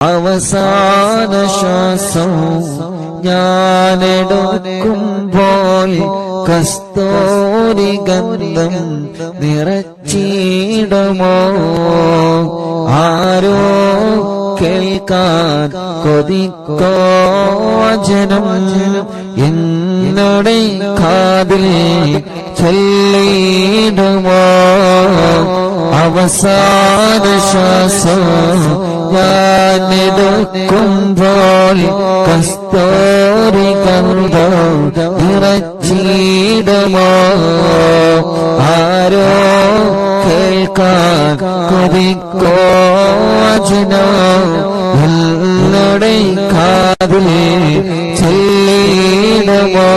അവസാന ശ്വാസം ഞാനെടുക്കുമ്പോൾ കസ്തൂരി ഗന്ധം നിറച്ചിടുമോ? ആരോ കേൾക്കാൻ കൊതിക്കോ ജനം എന്നോടെ കാതിൽ ചൊല്ലിടുമോ അവസാന ശ്വാസം ഞാനെടുക്കുമ്പോൾ കസ്തൂരി ഗന്ധം നിറച്ചിടുമോ ആരോ കേൾക്കാൻ കൊതിക്കോ ജനോ എന്നുടെ കാതിൽ ചെല്ലിടുമോ?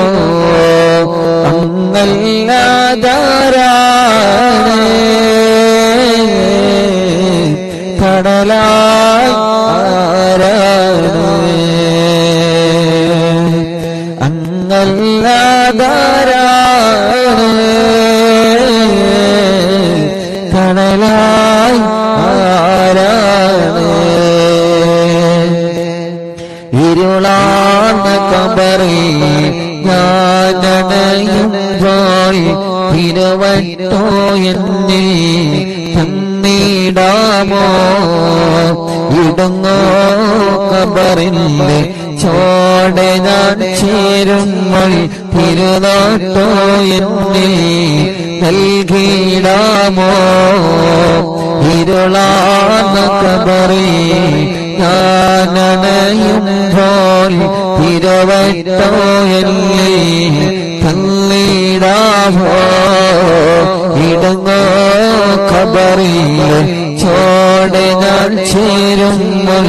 അങ്ങല്ലാതാരാണ് കടലായി അങ്ങല്ലാതാരാണ് കടലായി ആരാണ്? ഇരുളാണ് കബറി ഞാനണയുമ്പോൾ തിരുവട്ടോ എന്നീ തന്നിടാമോ? ഇടുങ്ങോ കബറിന്റെ ചോടെ ഞാൻ ചേരുമ്പോൾ തിരുനാട്ടോ എന്നിൽ നൽകിയിടാമോ? ഇരുളാന്ന കബറി ഞാനണയുമ്പോൾ തിരുവട്ടോ എന്നെ തള്ളിയിടാമോ? ഇടുങ്ങോ കബറിൽ ചോടെ ഞാൻ ചേരുമ്പോൾ